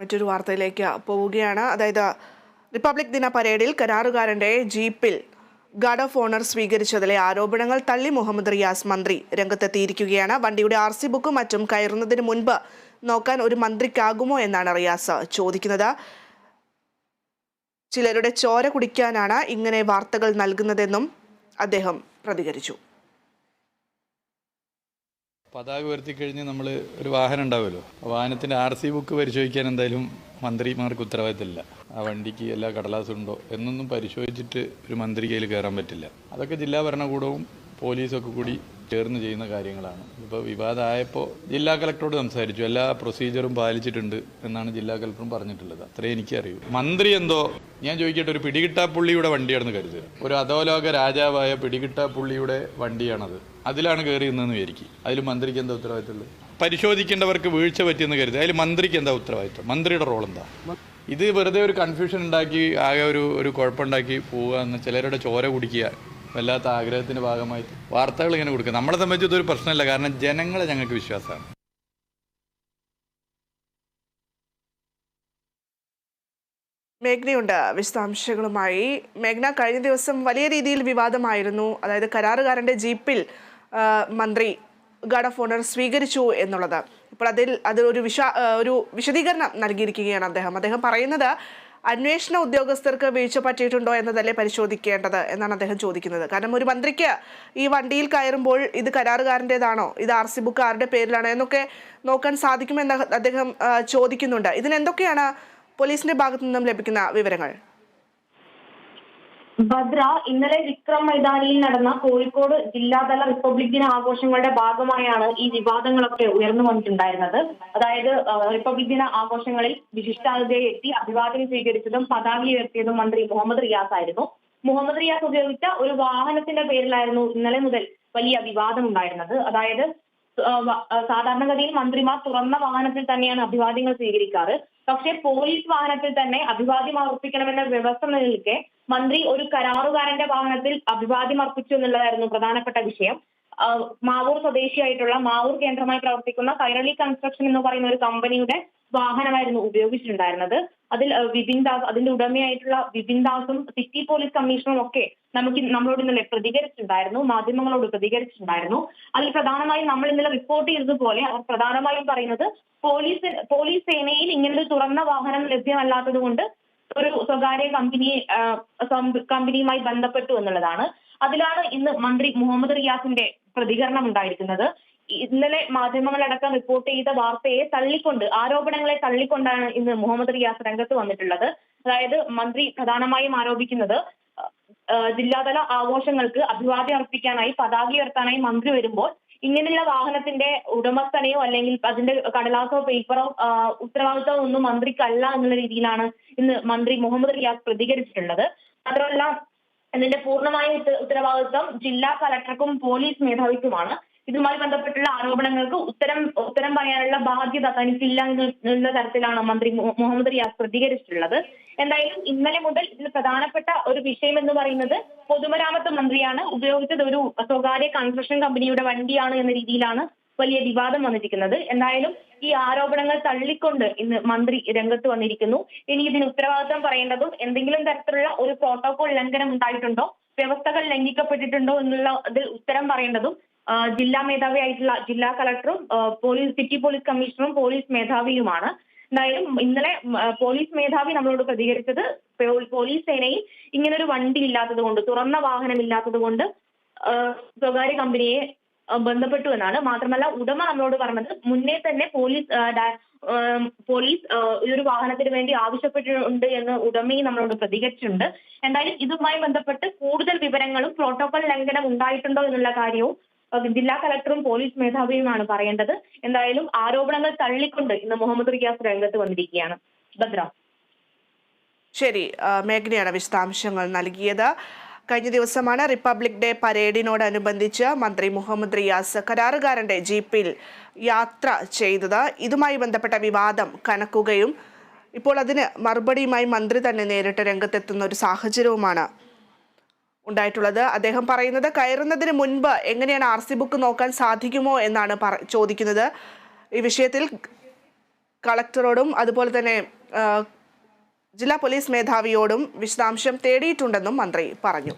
മറ്റൊരു വാർത്തയിലേക്ക് പോവുകയാണ്. അതായത് റിപ്പബ്ലിക് ദിന പരേഡിൽ കരാറുകാരന്റെ ജീപ്പിൽ ഗാർഡ് ഓഫ് ഓണർ സ്വീകരിച്ചതിലെ ആരോപണങ്ങൾ തള്ളി മുഹമ്മദ് റിയാസ് മന്ത്രി രംഗത്തെത്തിയിരിക്കുകയാണ്. വണ്ടിയുടെ ആർ സി ബുക്കും മറ്റും കയറുന്നതിന് മുൻപ് നോക്കാൻ ഒരു മന്ത്രിക്കാകുമോ എന്നാണ് റിയാസ് ചോദിക്കുന്നത്. ചിലരുടെ ചോര കുടിക്കാനാണ് ഇങ്ങനെ വാർത്തകൾ നൽകുന്നതെന്നും അദ്ദേഹം പ്രതികരിച്ചു. പതാക ഉയർത്തി കഴിഞ്ഞ് നമ്മൾ ഒരു വാഹനം ഉണ്ടാവുമല്ലോ. ആ വാഹനത്തിന്റെ ആർ സി ബുക്ക് പരിശോധിക്കാൻ എന്തായാലും മന്ത്രിമാർക്ക് ഉത്തരവാദിത്തമില്ല. ആ വണ്ടിക്ക് എല്ലാ കടലാസും ഉണ്ടോ എന്നൊന്നും പരിശോധിച്ചിട്ട് ഒരു മന്ത്രി കയ്യിൽ കയറാൻ പറ്റില്ല. അതൊക്കെ ജില്ലാ ഭരണകൂടവും പോലീസൊക്കെ കൂടി ചേർന്ന് ചെയ്യുന്ന കാര്യങ്ങളാണ്. ഇപ്പോൾ വിവാദമായപ്പോൾ ജില്ലാ കളക്ടറോട് സംസാരിച്ചു. എല്ലാ പ്രൊസീജിയറും പാലിച്ചിട്ടുണ്ട് എന്നാണ് ജില്ലാ കളക്ടറും പറഞ്ഞിട്ടുള്ളത്. അത്രേ എനിക്കറിയൂ. മന്ത്രി എന്തോ ഞാൻ ചോദിക്കട്ടെ ഒരു പിടികിട്ടാപ്പുള്ളിയുടെ വണ്ടിയാണെന്ന് കരുതുക. ഒരു അധോലോക രാജാവായ പിടികിട്ടാപ്പുള്ളിയുടെ വണ്ടിയാണത്. അതിലാണ് കയറി നിന്നെന്ന് വിചാരിക്കും. അതിൽ മന്ത്രിക്ക് എന്താ ഉത്തരവാദിത്തമുള്ളത്? പരിശോധിക്കേണ്ടവർക്ക് വീഴ്ച പറ്റിയെന്ന് കരുതി. അതിൽ മന്ത്രിക്ക് എന്താ ഉത്തരവാദിത്തം മന്ത്രിയുടെ റോൾ എന്താ? ഇത് വെറുതെ ഒരു കൺഫ്യൂഷൻ ഉണ്ടാക്കി ആകെ ഒരു ഒരു കുഴപ്പമുണ്ടാക്കി പോവുക എന്ന് ചിലരുടെ ചോര കുടിക്കുക വല്ലാത്ത ആഗ്രഹത്തിന്റെ ഭാഗമായി വാർത്തകൾ ഇങ്ങനെ കൊടുക്കുക. നമ്മളെ സംബന്ധിച്ച് ഇതൊരു പ്രശ്നമല്ല. കാരണം ജനങ്ങളെ ഞങ്ങൾക്ക് വിശ്വാസമാണ്. മേഘ്നയുണ്ട് വിശദാംശങ്ങളുമായി. മേഘ്ന കഴിഞ്ഞ ദിവസം വലിയ രീതിയിൽ വിവാദമായിരുന്നു. അതായത് കരാറുകാരന്റെ ജീപ്പിൽ മന്ത്രി ഗാർഡ് ഓഫ് ഓണർ സ്വീകരിച്ചു എന്നുള്ളത്. ഇപ്പോൾ അതിൽ അതിലൊരു വിശ ഒരു വിശദീകരണം നൽകിയിരിക്കുകയാണ് അദ്ദേഹം. അദ്ദേഹം പറയുന്നത് അന്വേഷണ ഉദ്യോഗസ്ഥർക്ക് വീഴ്ച പറ്റിയിട്ടുണ്ടോ എന്നതല്ലേ പരിശോധിക്കേണ്ടത്? എന്നാണ് അദ്ദേഹം ചോദിക്കുന്നത്. കാരണം ഒരു മന്ത്രിക്ക് ഈ വണ്ടിയിൽ കയറുമ്പോൾ ഇത് കരാറുകാരന്റെതാണോ? ഇത് ആർ സി ബുക്ക് ആരുടെ പേരിലാണോ? എന്നൊക്കെ നോക്കാൻ സാധിക്കുമെന്ന് അദ്ദേഹം ചോദിക്കുന്നുണ്ട്. ഇതിനെന്തൊക്കെയാണ് പോലീസിന്റെ ഭാഗത്തു നിന്നും ലഭിക്കുന്ന വിവരങ്ങൾ? ഭദ്ര ഇന്നലെ വിക്രം മൈതാനിയിൽ നടന്ന കോഴിക്കോട് ജില്ലാതല റിപ്പബ്ലിക് ദിന ആഘോഷങ്ങളുടെ ഭാഗമായാണ് ഈ വിവാദങ്ങളൊക്കെ ഉയർന്നു വന്നിട്ടുണ്ടായിരുന്നത്. അതായത് റിപ്പബ്ലിക് ദിന ആഘോഷങ്ങളിൽ വിശിഷ്ടാതിഥിയെ എത്തി അഭിവാദ്യം സ്വീകരിച്ചതും പതാക ഉയർത്തിയതും മന്ത്രി മുഹമ്മദ് റിയാസ് ആയിരുന്നു. മുഹമ്മദ് റിയാസ് ഉപയോഗിച്ച ഒരു വാഹനത്തിന്റെ പേരിലായിരുന്നു ഇന്നലെ മുതൽ വലിയ വിവാദം ഉണ്ടായിരുന്നത് അതായത് സാധാരണഗതിയിൽ മന്ത്രിമാർ തുറന്ന വാഹനത്തിൽ തന്നെയാണ് അഭിവാദ്യങ്ങൾ സ്വീകരിക്കാറ്. പക്ഷേ പോലീസ് വാഹനത്തിൽ തന്നെ അഭിവാദ്യം അർപ്പിക്കണമെന്ന വ്യവസ്ഥ നിലനിൽക്കെ മന്ത്രി ഒരു കരാറുകാരന്റെ വാഹനത്തിൽ അഭിവാദ്യം അർപ്പിച്ചു എന്നുള്ളതായിരുന്നു പ്രധാനപ്പെട്ട വിഷയം. മാവൂർ സ്വദേശിയായിട്ടുള്ള മാവൂർ കേന്ദ്രമായി പ്രവർത്തിക്കുന്ന കൈരളി കൺസ്ട്രക്ഷൻ എന്ന് പറയുന്ന ഒരു കമ്പനിയുടെ വാഹനമായിരുന്നു ഉപയോഗിച്ചിട്ടുണ്ടായിരുന്നത്. അതിൽ വിപിൻ ദാസ് അതിന്റെ ഉടമയായിട്ടുള്ള വിപിൻ ദാസും സിറ്റി പോലീസ് കമ്മീഷണറും ഒക്കെ നമുക്ക് നമ്മളോട് ഇന്നലെ പ്രതികരിച്ചിട്ടുണ്ടായിരുന്നു മാധ്യമങ്ങളോട് പ്രതികരിച്ചിട്ടുണ്ടായിരുന്നു. അതിൽ പ്രധാനമായും നമ്മൾ ഇന്നലെ റിപ്പോർട്ട് ചെയ്തതുപോലെ അവർ പ്രധാനമായും പറയുന്നത് പോലീസ് പോലീസ് സേനയിൽ ഇങ്ങനൊരു തുറന്ന വാഹനം ലഭ്യമല്ലാത്തത് കൊണ്ട് ഒരു സ്വകാര്യ കമ്പനി കമ്പനിയുമായി ബന്ധപ്പെട്ടു എന്നുള്ളതാണ്. അതിലാണ് ഇന്ന് മന്ത്രി മുഹമ്മദ് റിയാസിന്റെ പ്രതികരണം ഉണ്ടായിരിക്കുന്നത്. ഇന്നലെ മാധ്യമങ്ങളടക്കം റിപ്പോർട്ട് ചെയ്ത വാർത്തയെ തള്ളിക്കൊണ്ട് ആരോപണങ്ങളെ തള്ളിക്കൊണ്ടാണ് ഇന്ന് മുഹമ്മദ് റിയാസ് രംഗത്ത് വന്നിട്ടുള്ളത്. അതായത് മന്ത്രി പ്രധാനമായും ആരോപിക്കുന്നത് ജില്ലാതല ആഘോഷങ്ങൾക്ക് അഭിവാദ്യം അർപ്പിക്കാനായി പതാക ഉയർത്താനായി മന്ത്രി വരുമ്പോൾ ഇങ്ങനെയുള്ള വാഹനത്തിന്റെ ഉടമസ്ഥനെയോ അല്ലെങ്കിൽ അതിന്റെ കടലാസോ പേപ്പറോ ഉത്തരവാദിത്തമോ ഒന്നും മന്ത്രിക്കല്ല എന്നുള്ള രീതിയിലാണ് ഇന്ന് മന്ത്രി മുഹമ്മദ് റിയാസ് പ്രതികരിച്ചിട്ടുള്ളത്. മാത്രമല്ല ഇതിന്റെ പൂർണമായ ഉത്ത- ഉത്തരവാദിത്വം ജില്ലാ കലക്ടർക്കും പോലീസ് മേധാവിക്കുമാണ്. ഇതുമായി ബന്ധപ്പെട്ടുള്ള ആരോപണങ്ങൾക്ക് ഉത്തരം ഉത്തരം പറയാനുള്ള ബാധ്യത തനിക്കില്ല എന്ന എന്നുള്ള തരത്തിലാണ് മന്ത്രി മുഹമ്മദ് റിയാസ് പ്രതികരിച്ചിട്ടുള്ളത്. എന്തായാലും ഇന്നലെ മുതൽ ഇതിൽ പ്രധാനപ്പെട്ട ഒരു വിഷയം എന്ന് പറയുന്നത് പൊതുമരാമത്ത് മന്ത്രിയാണ്. ഉപയോഗിച്ചത് ഒരു സ്വകാര്യ കൺസ്ട്രക്ഷൻ കമ്പനിയുടെ വണ്ടിയാണ് എന്ന രീതിയിലാണ് വലിയ വിവാദം വന്നിരിക്കുന്നത്. എന്തായാലും ഈ ആരോപണങ്ങൾ തള്ളിക്കൊണ്ട് ഇന്ന് മന്ത്രി രംഗത്ത് വന്നിരിക്കുന്നു. ഇനി ഇതിന് ഉത്തരവാദിത്തം പറയേണ്ടതും എന്തെങ്കിലും തരത്തിലുള്ള ഒരു പ്രോട്ടോകോൾ ലംഘനം ഉണ്ടായിട്ടുണ്ടോ? വ്യവസ്ഥകൾ ലംഘിക്കപ്പെട്ടിട്ടുണ്ടോ എന്നുള്ള ഉത്തരം പറയേണ്ടതും ജില്ലാ മേധാവിയായിട്ടുള്ള ജില്ലാ കളക്ടറും പോലീസ് സിറ്റി പോലീസ് കമ്മീഷണറും പോലീസ് മേധാവിയുമാണ്. എന്തായാലും ഇന്നലെ പോലീസ് മേധാവി നമ്മളോട് പ്രതികരിച്ചത് പോലീസ് സേനയിൽ ഇങ്ങനൊരു വണ്ടി ഇല്ലാത്തത് കൊണ്ട് തുറന്ന വാഹനം ഇല്ലാത്തത് കൊണ്ട് സ്വകാര്യ കമ്പനിയെ ബന്ധപ്പെട്ടു എന്നാണ്. മാത്രമല്ല ഉടമ നമ്മളോട് പറഞ്ഞത് മുന്നേ തന്നെ പോലീസ് പോലീസ് ഈ ഒരു വാഹനത്തിന് വേണ്ടി ആവശ്യപ്പെട്ടിട്ടുണ്ട് എന്ന് ഉടമയും നമ്മളോട് പ്രതികരിച്ചിട്ടുണ്ട്. എന്തായാലും ഇതുമായി ബന്ധപ്പെട്ട് കൂടുതൽ വിവരങ്ങളും പ്രോട്ടോകോൾ ലംഘനം ഉണ്ടായിട്ടുണ്ടോ എന്നുള്ള കാര്യവും ജില്ലാ കലക്ടറും പോലീസ് മേധാവിയുമാണ് പറയേണ്ടത്. എന്തായാലും ആരോപണങ്ങൾ തള്ളിക്കൊണ്ട് ഇന്ന് മുഹമ്മദ് റിയാസ് രംഗത്ത് വന്നിരിക്കുകയാണ്. ഭദ്ര. ശരി മേഘനയാണ് വിശദാംശങ്ങൾ നൽകിയത്. കഴിഞ്ഞ ദിവസമാണ് റിപ്പബ്ലിക് ഡേ പരേഡിനോടനുബന്ധിച്ച് മന്ത്രി മുഹമ്മദ് റിയാസ് കരാറുകാരന്റെ ജീപ്പിൽ യാത്ര ചെയ്തത്. ഇതുമായി ബന്ധപ്പെട്ട വിവാദം കനക്കുകയും ഇപ്പോൾ അതിന് മറുപടിയുമായി മന്ത്രി തന്നെ നേരിട്ട് രംഗത്തെത്തുന്ന ഒരു സാഹചര്യവുമാണ് ഉണ്ടായിട്ടുള്ളത്. അദ്ദേഹം പറയുന്നത് കയറുന്നതിന് മുൻപ് എങ്ങനെയാണ് ആർ സി ബുക്ക് നോക്കാൻ സാധിക്കുമോ എന്നാണ് ചോദിക്കുന്നത്. ഈ വിഷയത്തിൽ കളക്ടറോടും അതുപോലെ തന്നെ ജില്ലാ പോലീസ് മേധാവിയോടും വിശദാംശം തേടിയിട്ടുണ്ടെന്നും മന്ത്രി പറഞ്ഞു.